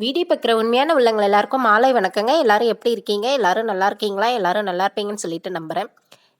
Video பார்க்குற உண்மையான உள்ளங்கள் எல்லாருக்கும் மாலை வணக்கங்க. எல்லாரும் எப்படி இருக்கீங்க? எல்லாரும் நல்லா இருக்கீங்களா? எல்லாரும் நல்லா இருப்பீங்கன்னு சொல்லிட்டு நம்புகிறேன்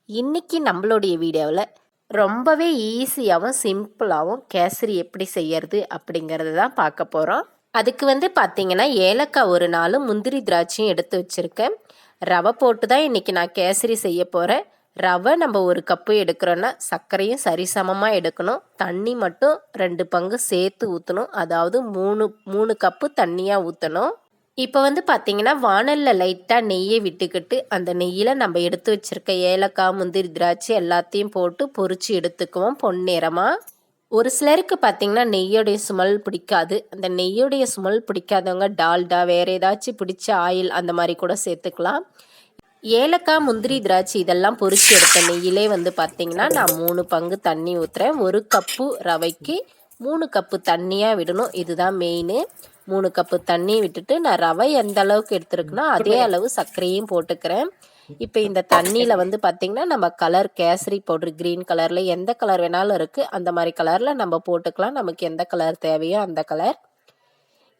இன்னைக்கு நம்மளுடைய வீடியோவில் ரொம்பவே ஈஸியாகவும் சிம்பிளாகவும் கேசரி எப்படி செய்யறது அப்படிங்கிறது தான் பார்க்க போகிறோம் அதுக்கு வந்து பார்த்தீங்கன்னா ஏலக்காய் ஒரு நாள் முந்திரி திராட்சையும் எடுத்து வச்சுருக்கேன். ரவை போட்டு தான் இன்றைக்கி நான் கேசரி செய்ய போகிறேன் ரவை நம்ம ஒரு கப்பு எடுக்கிறோன்னா சர்க்கரையும் சரிசமமாக எடுக்கணும். தண்ணி மட்டும் ரெண்டு பங்கு சேர்த்து ஊற்றணும் அதாவது மூணு மூணு கப்பு தண்ணியாக ஊற்றணும் இப்போ வந்து பார்த்தீங்கன்னா வானலில் லைட்டாக நெய்யை விட்டுக்கிட்டு அந்த நெய்யில் நம்ம எடுத்து வச்சுருக்க ஏலக்காய் முந்திரி திராட்சை எல்லாத்தையும் போட்டு பொறிச்சு எடுத்துக்குவோம் பொன்னிறமாக ஒரு சிலருக்கு பார்த்தீங்கன்னா நெய்யோடைய சுமல் பிடிக்காது. அந்த நெய்யோடைய சுமல் பிடிக்காதவங்க டால்டா வேறு ஏதாச்சும் பிடிச்ச ஆயில் அந்த மாதிரி கூட சேர்த்துக்கலாம். ஏலக்காய் முந்திரி திராட்சை இதெல்லாம் பொரிச்சு எடுத்த நெய்யிலே வந்து பார்த்தீங்கன்னா நான் மூணு பங்கு தண்ணி ஊற்றுறேன் ஒரு கப்பு ரவைக்கு மூணு கப்பு தண்ணியாக விடணும். இதுதான் மெயின் மூணு கப்பு தண்ணி விட்டுட்டு நான் ரவை எந்த அளவுக்கு எடுத்துருக்குன்னா அதே அளவு சர்க்கரையும் போட்டுக்கிறேன். இப்போ இந்த தண்ணியில் வந்து பார்த்திங்கன்னா நம்ம கலர் கேசரி பவுட்ரு க்ரீன் கலரில் எந்த கலர் வேணாலும் இருக்குது அந்த மாதிரி கலரில் நம்ம போட்டுக்கலாம். நமக்கு எந்த கலர் தேவையோ அந்த கலர்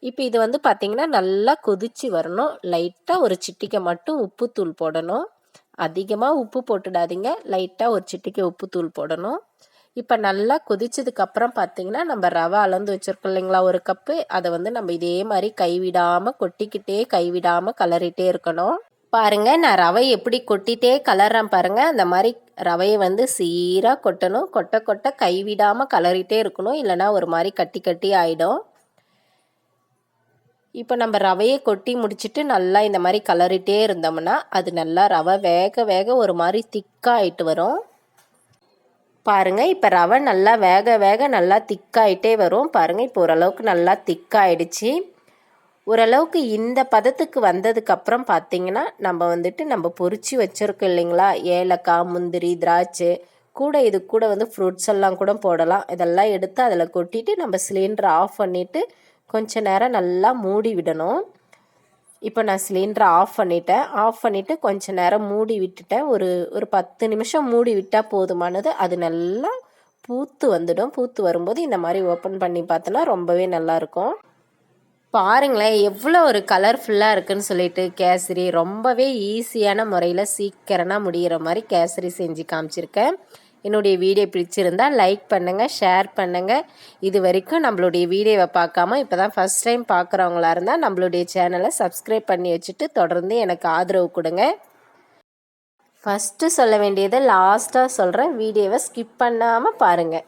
இப்போ இது வந்து பார்த்திங்கன்னா நல்லா கொதிச்சு வரணும். லைட்டாக ஒரு சிட்டிக்கை மட்டும் உப்புத்தூள் போடணும். அதிகமாக உப்பு போட்டுடாதீங்க. லைட்டாக ஒரு சிட்டிக்கை உப்புத்தூள் போடணும். இப்போ நல்லா கொதிச்சதுக்கப்புறம் பார்த்தீங்கன்னா நம்ம ரவை அளந்து வச்சுருக்கோம் இல்லைங்களா ஒரு கப்பு அதை வந்து நம்ம இதே மாதிரி கைவிடாமல் கொட்டிக்கிட்டே கைவிடாமல் கலரிட்டே இருக்கணும். பாருங்கள் நான் ரவை எப்படி கொட்டிட்டே கலர்றேன் பாருங்கள் அந்த மாதிரி ரவையை வந்து சீராக கொட்டணும். கொட்ட கொட்ட கைவிடாமல் கலரிட்டே இருக்கணும். இல்லைனா ஒரு மாதிரி கட்டி கட்டி ஆகிடும் இப்போ நம்ம ரவையை கொட்டி முடிச்சுட்டு நல்லா இந்த மாதிரி கலரிட்டே இருந்தோம்னா அது நல்லா ரவை வேக வேக ஒரு மாதிரி திக்காகிட்டு வரும். பாருங்கள் இப்போ ரவை நல்லா வேக வேக நல்லா திக்காயிட்டே வரும். பாருங்கள் இப்போ ஓரளவுக்கு நல்லா திக்காயிடுச்சு. ஓரளவுக்கு இந்த பதத்துக்கு வந்ததுக்கப்புறம் பார்த்தீங்கன்னா நம்ம வந்துட்டு நம்ம பொறிச்சு வச்சுருக்கோம் இல்லைங்களா? ஏலக்காய் முந்திரி திராட்சை கூட இது கூட வந்து ஃப்ரூட்ஸ் எல்லாம் கூட போடலாம். இதெல்லாம் எடுத்து அதில் கொட்டிட்டு நம்ம சிலிண்டரை ஆஃப் பண்ணிவிட்டு கொஞ்ச நேரம் நல்லா மூடி விடணும். இப்போ நான் சிலிண்டரை ஆஃப் பண்ணிட்டேன். ஆஃப் பண்ணிவிட்டு கொஞ்ச நேரம் மூடி விட்டுட்டேன். ஒரு ஒரு பத்து நிமிஷம் மூடி விட்டால் போதுமானது. அது நல்லா பூத்து வந்துடும். பூத்து வரும்போது இந்த மாதிரி ஓப்பன் பண்ணி பார்த்தோன்னா ரொம்பவே நல்லாயிருக்கும் பாருங்களேன் எவ்வளோ ஒரு கலர்ஃபுல்லாக இருக்குன்னு சொல்லிட்டு கேசரி. ரொம்பவே ஈஸியான முறையில் சீக்கிரமாக முடிகிற மாதிரி கேசரி செஞ்சு காமிச்சிருக்கேன். என்னுடைய வீடியோ பிடிச்சிருந்தால் லைக் பண்ணுங்கள் ஷேர் பண்ணுங்கள் இது வரைக்கும் நம்மளுடைய வீடியோவை பார்க்காம இப்போ தான் ஃபஸ்ட் டைம் பார்க்குறவங்களா இருந்தால் நம்மளுடைய சேனலை சப்ஸ்கிரைப் பண்ணி வச்சுட்டு தொடர்ந்து எனக்கு ஆதரவு கொடுங்க. ஃபஸ்ட்டு சொல்ல வேண்டியதை லாஸ்ட்டாக சொல்கிறேன் வீடியோவை ஸ்கிப் பண்ணாமல் பாருங்கள்